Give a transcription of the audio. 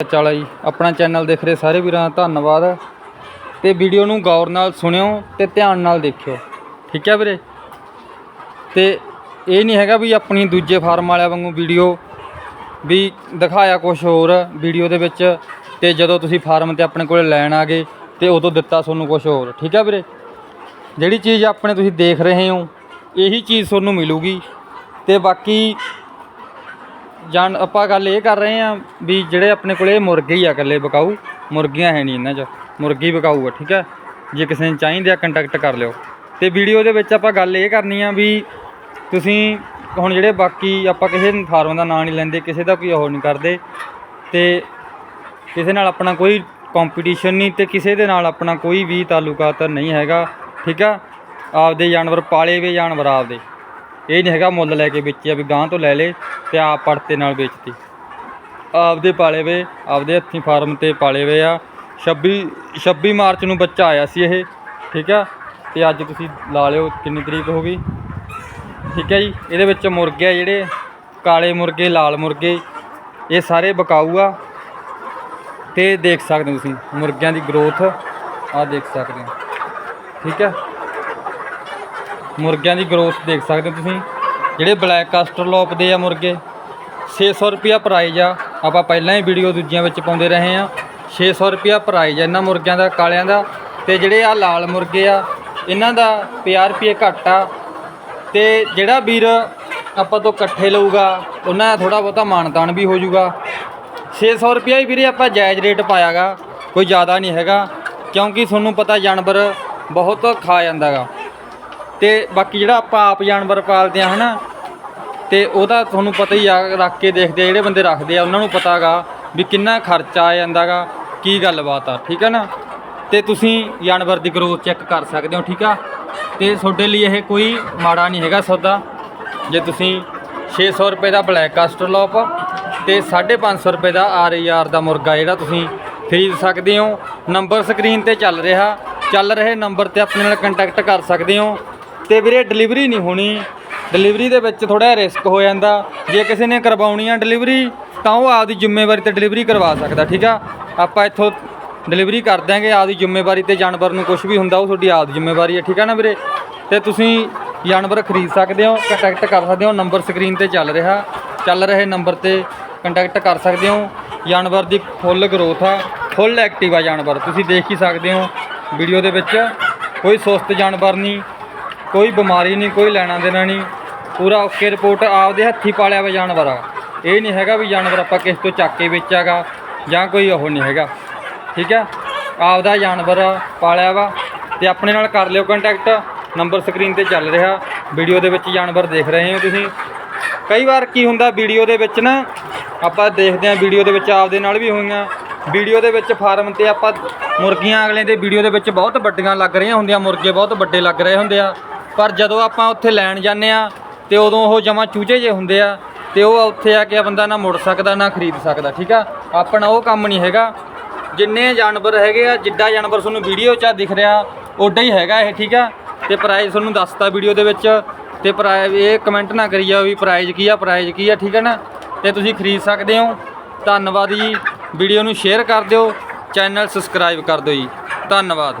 ਚਾਲਾ ਜੀ, ਆਪਣਾ ਚੈਨਲ ਦੇਖ ਰਹੇ ਸਾਰੇ ਵੀਰਾਂ ਦਾ ਧੰਨਵਾਦ। ਤੇ ਵੀਡੀਓ ਨੂੰ ਗੌਰ ਨਾਲ ਸੁਣਿਓ ਤੇ ਧਿਆਨ ਨਾਲ ਦੇਖਿਓ। ਠੀਕ ਹੈ ਵੀਰੇ? ਤੇ ਇਹ ਨਹੀਂ ਹੈਗਾ ਵੀ ਆਪਣੀ ਦੂਜੇ ਫਾਰਮ ਵਾਲਿਆਂ ਵਾਂਗੂ ਵੀਡੀਓ ਵੀ ਦਿਖਾਇਆ ਕੁਝ ਹੋਰ ਵੀਡੀਓ ਦੇ ਵਿੱਚ ਤੇ ਜਦੋਂ ਤੁਸੀਂ ਫਾਰਮ ਤੇ ਆਪਣੇ ਕੋਲ ਲੈਣ ਆ ਗਏ ਤੇ ਉਦੋਂ ਦਿੱਤਾ ਤੁਹਾਨੂੰ ਕੁਝ ਹੋਰ। ਠੀਕ ਹੈ ਵੀਰੇ? ਜਿਹੜੀ ਚੀਜ਼ ਆਪਣੇ ਤੁਸੀਂ ਦੇਖ ਰਹੇ ਹੋ, ਇਹੀ ਚੀਜ਼ ਤੁਹਾਨੂੰ ਮਿਲੂਗੀ। ਤੇ ਬਾਕੀ ਜਾਨ ਆਪਾਂ ਗੱਲ ਇਹ ਕਰ ਰਹੇ ਆ ਵੀ ਜਿਹੜੇ ਆਪਣੇ ਕੋਲੇ ਮੁਰਗੇ ਹੀ ਆ ਇਕੱਲੇ ਬਕਾਊ, ਮੁਰਗੀਆਂ ਹੈ ਨਹੀਂ ਇਹਨਾਂ 'ਚ, ਮੁਰਗੀ ਬਕਾਊ ਆ, ਠੀਕ ਹੈ? ਜੇ ਕਿਸੇ ਨੂੰ ਚਾਹੀਦੇ ਆ ਕੰਟੈਕਟ ਕਰ ਲਿਓ। ਤੇ ਵੀਡੀਓ ਦੇ ਵਿੱਚ ਆਪਾਂ ਗੱਲ ਇਹ ਕਰਨੀ ਆ ਵੀ ਤੁਸੀਂ ਹੁਣ ਜਿਹੜੇ ਬਾਕੀ ਆਪਾਂ ਕਿਸੇ ਫਾਰਮ ਦਾ ਨਾਂ ਨਹੀਂ ਲੈਂਦੇ, ਕਿਸੇ ਦਾ ਕੋਈ ਉਹ ਨਹੀਂ ਕਰਦੇ, ਤੇ ਕਿਸੇ ਨਾਲ ਆਪਣਾ ਕੋਈ ਕੰਪੀਟੀਸ਼ਨ ਨਹੀਂ ਤੇ ਕਿਸੇ ਦੇ ਨਾਲ ਆਪਣਾ ਕੋਈ ਵੀ ਤਾਲੁਕਾਤ ਨਹੀਂ ਹੈਗਾ, ਠੀਕ ਆ? ਆਪਦੇ ਜਾਨਵਰ ਪਾਲੇ ਵੇ ਜਾਨਵਰ ਆਪਦੇ। ਇਹ ਨਹੀਂ ਹੈਗਾ ਮੁੱਲ ਲੈ ਕੇ ਵੇਚਿਆ ਵੀ ਗਾਂ ਤੋਂ ਲੈ ਲੇ। ਤੇ ਆਪ ਪੜਤੇ ਨਾਲ ਵੇਚਤੀ। ਆਪਦੇ ਪਾਲੇ ਵੇ, ਆਪਦੇ ਹੱਥੀਂ ਫਾਰਮ ਤੇ ਪਾਲੇ ਵੇ ਆ। 26 26 ਮਾਰਚ ਨੂੰ ਬੱਚਾ ਆਇਆ ਸੀ ਇਹ, ਠੀਕ ਆ? ਤੇ ਅੱਜ ਤੁਸੀਂ ਲਾ ਲਿਓ, ਕਿੰਨੀ ਤਰੀਕ ਹੋ ਗਈ? ਠੀਕ ਹੈ ਜੀ? ਇਹਦੇ ਵਿੱਚ ਮੁਰਗੇ ਆ ਜਿਹੜੇ, ਕਾਲੇ ਮੁਰਗੇ, ਲਾਲ ਮੁਰਗੇ, ਇਹ ਸਾਰੇ ਬਕਾਊ ਆ। ਤੇ ਦੇਖ ਸਕਦੇ ਹੋ ਤੁਸੀਂ, ਮੁਰਗਿਆਂ ਦੀ ਗਰੋਥ ਆ ਦੇਖ ਸਕਦੇ ਹੋ। ਠੀਕ ਹੈ ਮੁਰਗਿਆਂ ਦੀ ਗਰੋਥ ਦੇਖ ਸਕਦੇ ਹੋ ਤੁਸੀਂ। ਜਿਹੜੇ ਬਲੈਕ ਕਾਸਟਰਲੋਪ ਦੇ ਆ ਮੁਰਗੇ 600 ਰੁਪਿਆ ਪ੍ਰਾਈਜ਼ ਆ। ਆਪਾਂ ਪਹਿਲਾਂ ਹੀ ਵੀਡੀਓ ਦੂਜੀਆਂ ਵਿੱਚ ਪਾਉਂਦੇ ਰਹੇ ਆ 600 ਰੁਪਿਆ ਪ੍ਰਾਈਜ਼ ਆ ਇਹਨਾਂ ਮੁਰਗਿਆਂ ਦਾ, ਕਾਲਿਆਂ ਦਾ। ਤੇ ਜਿਹੜੇ ਆ ਲਾਲ ਮੁਰਗੇ ਆ, ਇਹਨਾਂ ਦਾ 50 ਰੁਪਏ ਘੱਟ ਆ। ਤੇ ਜਿਹੜਾ ਵੀਰ ਆਪਾਂ ਤੋਂ ਇਕੱਠੇ ਲਊਗਾ, ਉਹਨਾਂ ਦਾ ਥੋੜਾ ਬਹੁਤਾ ਮਾਨਤਾਨ ਵੀ ਹੋ ਜਾਊਗਾ। 600 ਰੁਪਿਆ ਹੀ ਵੀਰੇ ਆਪਾਂ ਜਾਇਜ਼ ਰੇਟ ਪਾਇਆਗਾ, ਕੋਈ ਜ਼ਿਆਦਾ ਨਹੀਂ ਹੈਗਾ। ਕਿਉਂਕਿ ਤੁਹਾਨੂੰ ਪਤਾ ਜਾਨਵਰ ਬਹੁਤ ਖਾ ਜਾਂਦਾਗਾ ਤੇ ਬਾਕੀ ਜਿਹੜਾ ਆਪਾਂ ਆਪ ਜਾਨਵਰ ਪਾਲਦੇ ਆ, ਹਨਾ, ਤੇ ਉਹਦਾ ਤੁਹਾਨੂੰ ਪਤਾ ਹੀ ਆ, ਰੱਖ ਕੇ ਦੇਖਦੇ ਆ, ਜਿਹੜੇ ਬੰਦੇ ਰੱਖਦੇ ਆ, ਉਹਨਾਂ ਨੂੰ ਪਤਾਗਾ ਵੀ ਕਿੰਨਾ ਖਰਚਾ ਆ ਜਾਂਦਾਗਾ ਕੀ ਗੱਲਬਾਤ ਆ, ਠੀਕ ਹੈ ਨਾ? ਤੇ ਤੁਸੀਂ ਜਾਨਵਰ ਦੀ ਗਰੋਥ ਚੈੱਕ ਕਰ ਸਕਦੇ ਹੋ, ਠੀਕ ਆ? ਤੇ ਤੁਹਾਡੇ ਲਈ ਇਹ ਕੋਈ ਮਾੜਾ ਨਹੀਂ ਹੈਗਾ ਸੌਦਾ। ਜੇ ਤੁਸੀਂ 600 ਰੁਪਏ ਦਾ ਬਲੈਕ ਕਾਸਟਰਲੋਪ ਤੇ 550 ਰੁਪਏ ਦਾ ਆਰ ਦਾ ਮੁਰਗਾ ਜਿਹੜਾ ਤੁਸੀਂ ਖਰੀਦ ਸਕਦੇ ਹੋ। ਨੰਬਰ ਸਕਰੀਨ ਤੇ ਚੱਲ ਰਿਹਾ, ਚੱਲ ਰਹੇ ਨੰਬਰ ਤੇ ਆਪਣੇ ਨਾਲ ਕੰਟੈਕਟ ਕਰ ਸਕਦੇ ਹੋ। ਤੇ ਵੀਰੇ ਡਿਲੀਵਰੀ ਨਹੀਂ ਹੋਣੀ। ਡਿਲੀਵਰੀ ਦੇ ਵਿੱਚ ਥੋੜਾ ਰਿਸਕ ਹੋ ਜਾਂਦਾ। ਜੇ ਕਿਸੇ ਨੇ ਕਰਵਾਉਣੀ ਆ ਡਿਲੀਵਰੀ, ਤਾਂ ਉਹ ਆਪਦੀ ਜ਼ਿੰਮੇਵਾਰੀ ਤੇ ਡਿਲੀਵਰੀ ਕਰਵਾ ਸਕਦਾ, ਠੀਕ ਆ? ਆਪਾਂ ਇੱਥੋਂ ਡਿਲੀਵਰੀ ਕਰ ਦਿਆਂਗੇ ਆਪਦੀ ਜ਼ਿੰਮੇਵਾਰੀ ਤੇ ਜਾਨਵਰ ਨੂੰ ਕੁਝ ਵੀ ਹੁੰਦਾ, ਉਹ ਤੁਹਾਡੀ ਆਪਦੀ ਜ਼ਿੰਮੇਵਾਰੀ ਹੈ ਠੀਕ ਆ ਨਾ ਵੀਰੇ? ਤੇ ਤੁਸੀਂ ਜਾਨਵਰ ਖਰੀਦ ਸਕਦੇ ਹੋ ਕੰਟੈਕਟ ਕਰ ਸਕਦੇ ਹੋ ਨੰਬਰ ਸਕਰੀਨ ਤੇ ਚੱਲ ਰਿਹਾ। ਚੱਲ ਰਹੇ ਨੰਬਰ ਤੇ ਕੰਟੈਕਟ ਕਰ ਸਕਦੇ ਹੋ। ਜਾਨਵਰ ਦੀ ਫੁੱਲ ਗਰੋਥ ਆ ਫੁੱਲ ਐਕਟਿਵ ਆ ਜਾਨਵਰ, ਤੁਸੀਂ ਦੇਖ ਹੀ ਸਕਦੇ ਹੋ। ਵੀਡੀਓ ਦੇ ਵਿੱਚ ਕੋਈ ਸੁਸਤ ਜਾਨਵਰ ਨਹੀਂ। ਕੋਈ ਬਿਮਾਰੀ ਨਹੀਂ, ਕੋਈ ਲੈਣਾ ਦੇਣਾ ਨਹੀਂ। ਪੂਰਾ ਓਕੇ ਰਿਪੋਰਟ ਆਪਦੇ ਹੱਥੀ ਪਾਲਿਆ ਵਾ ਜਾਨਵਰ। ਆ ਇਹ ਨਹੀਂ ਹੈਗਾ ਵੀ ਜਾਨਵਰ ਆਪਾਂ ਕਿਸੇ ਤੋਂ ਚੱਕ ਕੇ ਵੇਚਾਗਾ ਜਾਂ ਕੋਈ ਉਹ ਨਹੀਂ ਹੈਗਾ। ਠੀਕ ਹੈ? ਆਪਦਾ ਜਾਨਵਰ ਪਾਲਿਆ ਵਾ ਤੇ ਆਪਣੇ ਨਾਲ ਕਰ ਲਿਓ ਕੰਟੈਕਟ ਨੰਬਰ ਸਕਰੀਨ ਤੇ ਚੱਲ ਰਿਹਾ। ਵੀਡੀਓ ਦੇ ਵਿੱਚ ਜਾਨਵਰ ਦੇਖ ਰਹੇ ਹੋ ਤੁਸੀਂ। ਕਈ ਵਾਰ ਕੀ ਹੁੰਦਾ ਵੀਡੀਓ ਦੇ ਵਿੱਚ ਨਾ, ਆਪਾਂ ਦੇਖਦੇ ਹਾਂ ਵੀਡੀਓ ਦੇ ਵਿੱਚ ਆਪਦੇ ਨਾਲ ਵੀ ਹੋਈਆਂ। ਵੀਡੀਓ ਦੇ ਵਿੱਚ ਫਾਰਮ ਤੇ ਆਪਾਂ ਮੁਰਗੀਆਂ ਅਗਲੇ ਦੇ ਵੀਡੀਓ ਦੇ ਵਿੱਚ ਬਹੁਤ ਵੱਡੀਆਂ ਲੱਗ ਰਹੀਆਂ ਹੁੰਦੀਆਂ, ਮੁਰਗੇ ਬਹੁਤ ਵੱਡੇ ਲੱਗ ਰਹੇ ਹੁੰਦੇ ਆ। ਪਰ ਜਦੋਂ ਆਪਾਂ ਉੱਥੇ ਲੈਣ ਜਾਂਦੇ ਆ ਤੇ ਉਦੋਂ ਉਹ ਜਮਾ ਚੂਚੇ ਜੇ ਹੁੰਦੇ ਆ ਤੇ ਉਹ ਉੱਥੇ ਆ ਕੇ ਬੰਦਾ ਨਾ ਮੁੜ ਸਕਦਾ, ਨਾ ਖਰੀਦ ਸਕਦਾ, ਠੀਕ ਆ? ਆਪਣਾ ਉਹ ਕੰਮ ਨਹੀਂ ਹੈਗਾ। ਜਿੰਨੇ ਜਾਨਵਰ ਹੈਗੇ ਆ, ਜਿੱਡਾ ਜਾਨਵਰ ਤੁਹਾਨੂੰ ਵੀਡੀਓ 'ਚ ਦਿਖ ਰਿਹਾ, ਓਡਾ ਹੀ ਹੈਗਾ ਇਹ, ਠੀਕ ਆ? ਤੇ ਪ੍ਰਾਈਸ ਤੁਹਾਨੂੰ ਦੱਸਤਾ ਵੀਡੀਓ ਦੇ ਵਿੱਚ ਤੇ ਪ੍ਰਾਈਸ ਇਹ ਕਮੈਂਟ ਨਾ ਕਰੀ ਜਾਓ ਵੀ ਪ੍ਰਾਈਸ ਕੀ ਆ ਪ੍ਰਾਈਸ ਕੀ ਆ, ਠੀਕ ਹੈ ਨਾ? ਤੇ ਤੁਸੀਂ ਖਰੀਦ ਸਕਦੇ ਹੋ। ਧੰਨਵਾਦ ਜੀ। ਵੀਡੀਓ ਨੂੰ ਸ਼ੇਅਰ ਕਰ ਦਿਓ। ਚੈਨਲ ਸਬਸਕ੍ਰਾਈਬ ਕਰ ਦਿਓ ਜੀ। ਧੰਨਵਾਦ।